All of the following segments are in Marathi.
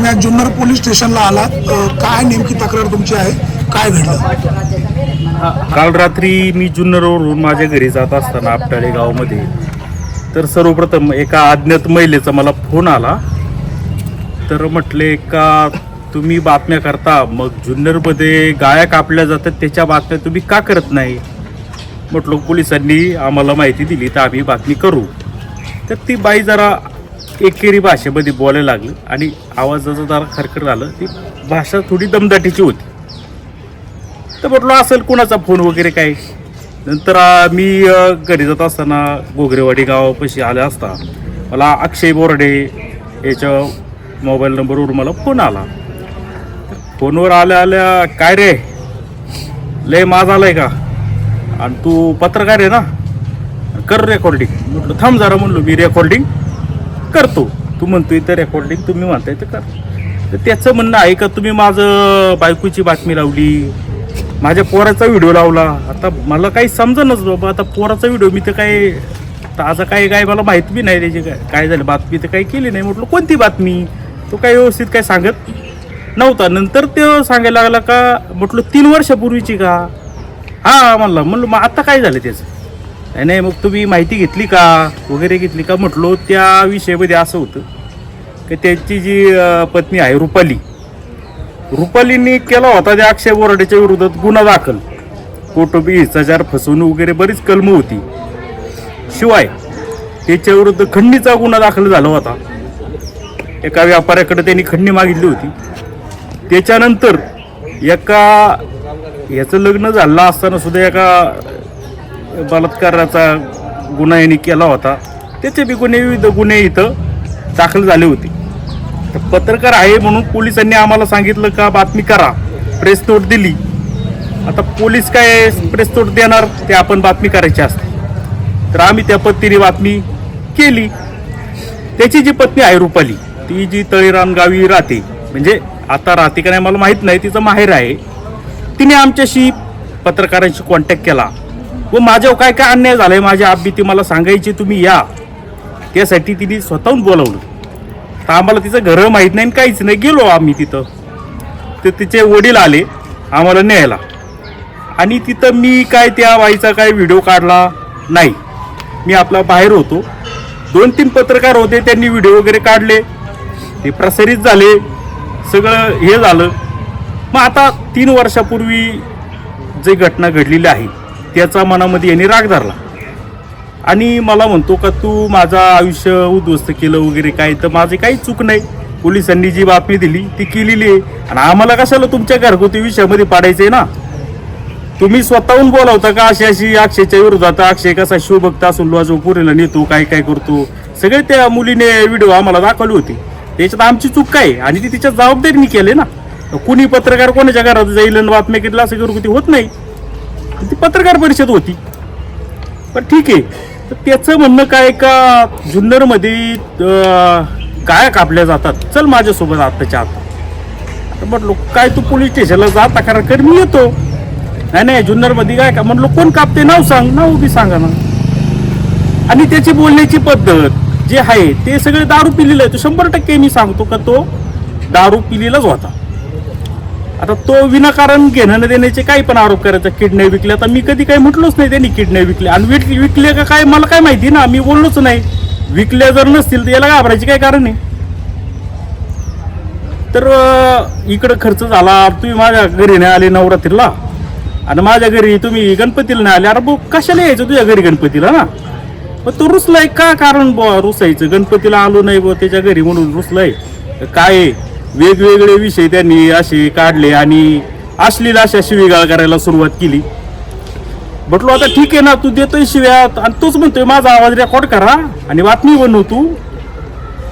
तुम्ही आज जुन्नर पोलीस स्टेशनला आलात. काय नेमकी तक्रार तुमची आहे? काय घडलं? काल रात्री मी जुन्नरवरून माझ्या घरी जात असताना आपटाळे गावामध्ये तर सर्वप्रथम एका अज्ञात महिलेचा मला फोन आला. तर म्हटले का तुम्ही बातम्या करता? मग जुन्नरमध्ये गाया कापल्या जातात त्याच्या बातम्या तुम्ही का करत नाही? म्हटलं पोलिसांनी आम्हाला माहिती दिली तर आम्ही बातमी करू. तर ती बाई जरा एकेरी भाषेमध्ये बोलायला लागलं आणि आवाजाचं जरा खरखर झालं. ती भाषा थोडी दमदाटीची होती. तर म्हटलं असेल कुणाचा फोन वगैरे काय नंतर मी घरी जात असताना गोगरेवाडी गावापाशी आले असता. मला अक्षय बोर्डे याच्या मोबाईल नंबरवर मला फोन आला. फोनवर आल्या आल्या काय रे? लय माज आलाय का? आणि तू पत्रकार आहे ना? कर रेकॉर्डिंग म्हटलं थांब जरा म्हणलो मी रेकॉर्डिंग करतो. तू म्हणतोय तर रेकॉर्डिंग तुम्ही म्हणताय तर कर. तर त्याचं म्हणणं आहे का तुम्ही माझं बायकोची बातमी लावली माझ्या पोराचा व्हिडिओ लावला. आता मला काही समजणच बाबा आता पोराचा व्हिडिओ मी तर काय ताजा काय काय मला माहीत बी नाही त्याची काय काय झालं बातमी तर काही केली नाही. म्हटलं कोणती बातमी? तो काय व्यवस्थित काय सांगत नव्हता. नंतर ते सांगायला लागला का म्हटलं तीन वर्षापूर्वीची का? हां म्हणलं म्हणलं मग आता काय झालं त्याचं? नाही नाही मग तुम्ही माहिती घेतली का? वगैरे घेतली का? म्हटलो त्या विषयामध्ये असं होतं की त्यांची जी पत्नी आहे रुपाली. रुपालींनी केला होता त्या अक्षय बोराडेच्या विरोधात गुन्हा दाखल. कोटोबी हिंसाचार फसवणूक वगैरे बरीच कलम होती. शिवाय त्याच्या विरुद्ध खंडणीचा गुन्हा दाखल झाला होता. एका व्यापाऱ्याकडे त्यांनी खंडणी मागितली होती. त्याच्यानंतर एका याचं लग्न झालं असताना सुद्धा एका बलात्काराचा गुन्हा यांनी केला होता. त्याचे बी गुन्हे विविध गुन्हे इथं दाखल झाले होते. तर पत्रकार आहे म्हणून पोलिसांनी आम्हाला सांगितलं का बातमी करा. प्रेस नोट दिली. आता पोलीस काय प्रेस नोट देणार ते आपण बातमी करायची असते. तर आम्ही त्या पत्नीने बातमी केली. त्याची जी पत्नी आहे रुपाली ती जी तळीराम गावी राहते म्हणजे आता राहते का नाही मला माहीत नाही तिचं माहेर आहे. तिने आमच्याशी पत्रकारांशी कॉन्टॅक्ट केला. व माझ्यावर काय काय अन्याय झालाय माझ्या आब्बी ती मला सांगायची तुम्ही या. त्यासाठी तिने स्वतःहून बोलावलं. तर आम्हाला तिचं घरं माहीत नाही आणि काहीच नाही. गेलो आम्ही तिथं. तर तिचे वडील आले आम्हाला न्यायला. आणि तिथं मी काय त्या बाईचा काय व्हिडिओ काढला? नाही. मी आपला बाहेर होतो. दोन तीन पत्रकार होते त्यांनी व्हिडिओ वगैरे काढले. ते प्रसारित झाले. सगळं हे झालं. मग आता तीन वर्षापूर्वी जे घटना घडलेली आहे त्याचा मनामध्ये यांनी राग धरला. आणि मला म्हणतो का तू माझं आयुष्य उद्ध्वस्त केलं वगैरे काय तर माझी काही चूक नाही. पोलिसांनी जी बातमी दिली ती केलेली आहे. आणि आम्हाला कशाला तुमच्या घरगुती विषयामध्ये पाडायचं आहे ना? तुम्ही स्वतःहून बोलावता का अशी अशी अक्षयच्या विरोधात अक्षय कसा शिवभक्त असून वाजव पुरेला नेतो काय काय करतो? सगळे त्या मुलीने व्हिडिओ आम्हाला दाखवले होते. त्याच्यात आमची चूक काय आणि ती तिच्या जबाबदारीने केले ना? कुणी पत्रकार कोणाच्या घरात जाईल आणि बातम्या केल्या असं घरगुती होत नाही. ती पत्रकार परिषद होती. पण ठीक आहे. तर त्याचं म्हणणं काय का? जुन्नरमध्ये अं, कापल्या जातात. चल माझ्यासोबत आत्ताच्या आता. म्हटलो काय तू पोलीस स्टेशनला जा तक्रार कर मी येतो. नाही नाही जुन्नरमध्ये काय का म्हटलो कोण कापते नाव सांग. नाव बी सांगा ना. आणि त्याची बोलण्याची पद्धत जे आहे ते सगळे दारू पिलेलं आहे. तो शंभर टक्के मी सांगतो का तो दारू पिलेलाच होता. आता तो विनाकारण घेणं न देण्याचे काही पण आरोप करायचा किडने विकले आता मी कधी काही म्हटलोच नाही त्यांनी किडने विकले आणि विक विकले का काय मला काय माहिती ना मी बोललोच नाही. विकल्या जर नसतील तर याला घाबरायचे काय कारण आहे? तर इकडं खर्च झाला. तुम्ही माझ्या घरी नाही आले नवरात्रीला. आणि माझ्या घरी तुम्ही गणपतीला नाही आले. अरे भाऊ कशाला यायचं तुझ्या घरी गणपतीला ना? मग तो रुसलाय का कारण बुवा? रुसायचं. गणपतीला आलो नाही बुवा त्याच्या घरी म्हणून रुसलाय. तर काय आहे? वेगवेगळे विषय त्यांनी असे काढले आणि अश्लील अशा शिवीगाळ करायला सुरुवात केली. म्हटलो आता ठीक आहे ना तू देतोय शिव्यात आणि तूच म्हणतोय माझा आवाज रेकॉर्ड करा आणि बातमी बनव तू.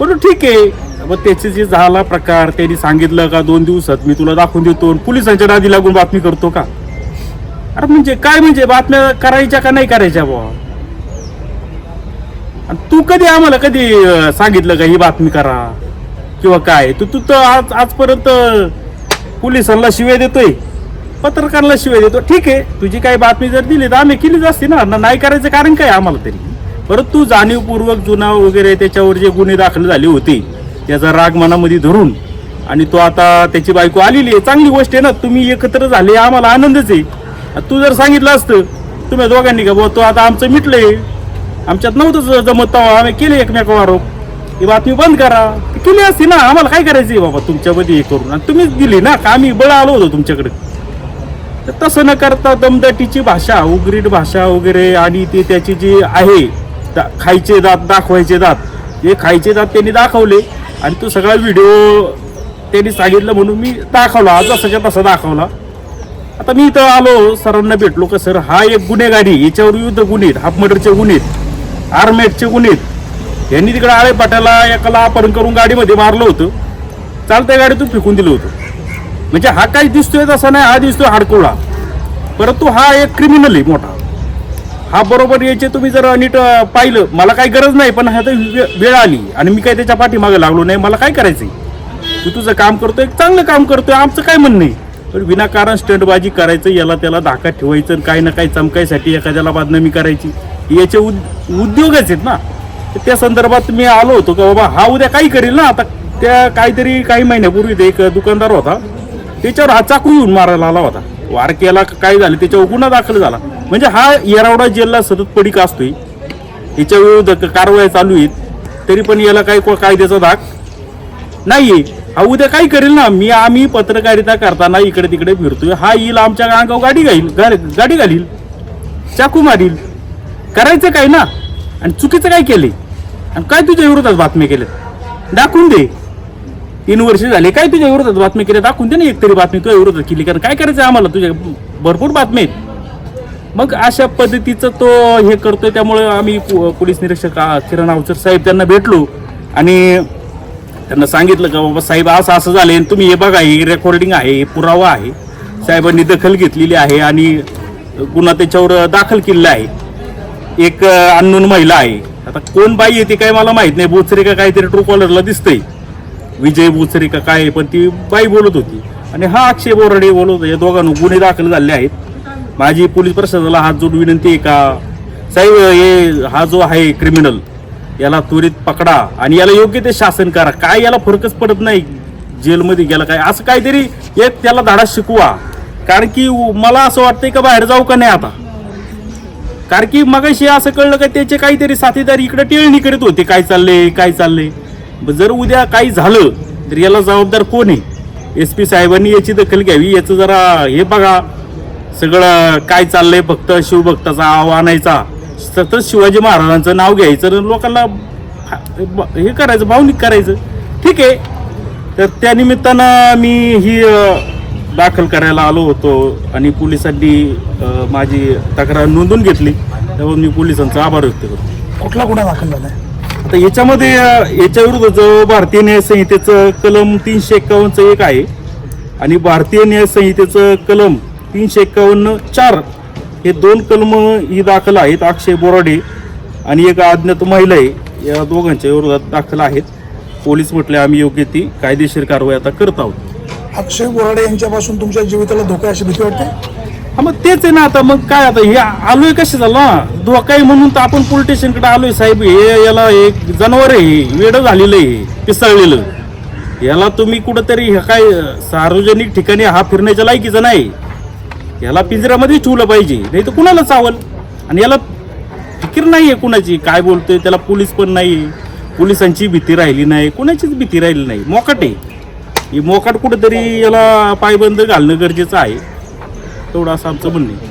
पण ठीक आहे. मग त्याचे जे झाला प्रकार त्यांनी सांगितलं का दोन दिवसात मी तुला दाखवून देतो आणि पोलिसांच्या नादी लागून बातमी करतो का? अरे म्हणजे काय म्हणजे? बातम्या करायच्या का नाही करायच्या बुवा? आणि तू कधी आम्हाला कधी सांगितलं का ही बातमी करा? किंवा काय? तू तू तर आज आजपर्यंत पोलिसांना शिवाय देतोय. पत्रकारांना शिवाय देतो ठीक आहे तुझी काही बातमी जर दिली तर आम्ही केलीच असती ना. नाही करायचं कारण काय आम्हाला तरी? परंतु जाणीवपूर्वक जुना वगैरे त्याच्यावर जे गुन्हे दाखल झाले होते त्याचा राग मनामध्ये धरून आणि तो आता त्याची बायको आलेली आहे. चांगली गोष्ट आहे ना तुम्ही एकत्र झाले आम्हाला आनंदच आहे. तू जर सांगितलं असतं तुम्ही दोघांनी का बो तो आता आमचं मिटलंय. आमच्यात नव्हतं जमत आम्ही केले एकमेकावर आरोप. ही बातमी बंद करा. ती केली असती ना आम्हाला काय करायचं बाबा तुमच्यामध्ये हे करून? आणि तुम्हीच दिली ना का आम्ही बळ आलो होतो तुमच्याकडे? तर तसं न करता दमदाटीची भाषा उग्रीड भाषा वगैरे आणि ते त्याची जी आहे दा- खायचे दात दाखवायचे दात हे खायचे दात त्यांनी दाखवले. आणि तो सगळा व्हिडिओ त्यांनी सांगितलं म्हणून मी दाखवला. जसाच्या तसा दाखवला. आता मी इथं आलो सरांना भेटलो का सर हा एक गुन्हेगारी याच्यावर विविध गुन्हे हाफ मर्डरचे गुन्हे आहेत आर्मेटचे गुन्हे यांनी तिकडे आळे पाट्याला एकाला अपहरण करून गाडीमध्ये मारलं होतं. चालत्या गाडीतून फेकून दिलं होतं. म्हणजे हा काही दिसतोय तसा नाही हा दिसतोय हाडकोळा. परंतु हा एक क्रिमिनल आहे मोठा. हा बरोबर याचे तुम्ही जर नीट पाहिलं मला काही गरज नाही पण ह्या वेळ आली आणि मी काही त्याच्या पाठीमागे लागलो नाही मला काय करायचंय? तू तुझं काम करतोय चांगलं काम करतोय आमचं काय म्हणणं आहे? पण विनाकारण स्टंटबाजी करायचं याला त्याला धाका ठेवायचं काही ना काही चमकायसाठी एखाद्याला बदनामी करायची. याचे उद- उद्योगच आहेत ना. तर त्या संदर्भात मी आलो होतो का बाबा हा उद्या काही करेल ना? आता त्या काहीतरी काही महिन्यापूर्वी ते एक दुकानदार होता. त्याच्यावर हा चाकू येऊन मारायला आला होता. वार केला काय झालं? त्याच्यावर गुन्हा दाखल झाला. म्हणजे हा येरावडा जेलला सतत पडीक असतोय. याच्या विरुद्ध क- कारवाया चालू आहेत. तरी पण याला काही कायद्याचा धाक नाही हा उद्या काय करेल ना? मी आम्ही पत्रकारिता करताना इकडे तिकडे फिरतोय. हा येईल आमच्या अंगावर गाडी घाईल गाडी घालील. चाकू मारील. करायचं काय ना? आणि चुकीचं काय केले आणि काय तुझ्या विरोधात बातम्या केल्या दाखवून दे. तीन वर्ष झाले काय तुझ्या विरोधात बातमी केल्या दाखवून दे ना एक तरी बातमी तुझ्या विरोधात केली कारण काय करायचं आम्हाला? तुझ्या भरपूर बातम्या आहेत. मग अशा पद्धतीचं तो हे करतोय त्यामुळे आम्ही पोलीस निरीक्षक किरण अवचर साहेब त्यांना भेटलो. आणि त्यांना सांगितलं का बाबा साहेब असं असं झालं आणि तुम्ही हे बघा हे रेकॉर्डिंग आहे हे पुरावा आहे. साहेबांनी दखल घेतलेली आहे आणि गुन्हा त्याच्यावर दाखल केलेला आहे. एक अननोन महिला आहे. आता कोण बाई आहे ती काय मला माहीत नाही. बोचरे का काहीतरी ट्रू कॉलरला दिसतंय. विजय बोचरे का काय आहे, पण ती बाई बोलत होती. आणि हा अक्षय बोराडे बोलत होता. या दोघांना गुन्हे दाखल झाले आहेत. माझी पोलीस प्रशासनाला हात जोडून विनंती आहे का? साहेब हे हा जो आहे क्रिमिनल याला त्वरित पकडा आणि याला योग्य ते शासन करा. काय याला फरकच पडत नाही? जेलमध्ये गेला काय? असं काहीतरी एक त्याला धाडा शिकवा. कारण की मला असं वाटतंय का बाहेर जाऊ का नाही आता? कारण की मगाशी असं कळलं का त्याचे काहीतरी साथीदार इकडे टिळणी करत होते. काय चाललंय काय चाललंय? जर उद्या काही झालं तर याला जबाबदार कोण आहे? एस पी साहेबांनी याची दखल घ्यावी याचं जरा हे बघा. सगळं काय चाललंय भक्त शिवभक्ताचा आव आणायचा. सतत शिवाजी महाराजांचं नाव घ्यायचं लोकांना हे करायचं भावनिक करायचं. ठीक आहे. तर त्यानिमित्तानं मी ही दाखल करायला आलो होतो आणि पोलिसांनी माझी तक्रार नोंदवून घेतली. त्यामुळे मी पोलिसांचा आभार व्यक्त करतो. कुठला गुन्हा दाखल झालाय? आता याच्यामध्ये अ, याच्या विरुद्ध जो भारतीय न्याय संहितेचं कलम तीनशे एक्कावन्नचं एक आहे आणि भारतीय न्याय संहितेचं कलम तीनशे एक्कावन्न चार हे दोन कलम ही दाखल आहेत अक्षय बोराडे आणि एक अज्ञात महिला आहे. या दोघांच्या विरोधात दाखल आहेत. पोलीस म्हटले आम्ही योग्य ती कायदेशीर कारवाई आता करत आहोत. अक्षय बोराडे यांच्यापासून तुमच्या जीवितला धोका आहे अशी भीती वाटते? हा मग तेच आहे ना आता मग काय आता? हे आलोय कसे झालं ना? धोका आहे म्हणून तर आपण पोलीस स्टेशनकडे आलोय साहेब. हे याला एक जनावर आहे हे, वेडं झालेलं आहे पिसळलेलं. याला तुम्ही कुठंतरी हे काय सार्वजनिक ठिकाणी हा फिरण्याच्या लायकीचा नाही. याला पिंजऱ्यामध्ये ठेवलं पाहिजे. नाही तर कुणाला चावल? आणि याला फिकीर नाही आहे कुणाची. काय बोलतोय? त्याला पोलीस पण नाही पोलिसांची भीती राहिली नाही. कुणाचीच भीती राहिली नाही. मोकट. आहे ही मोकाट कुठंतरी याला पायबंद घालणं गरजेचं आहे. तेवढं असं आमचं म्हणणं आहे.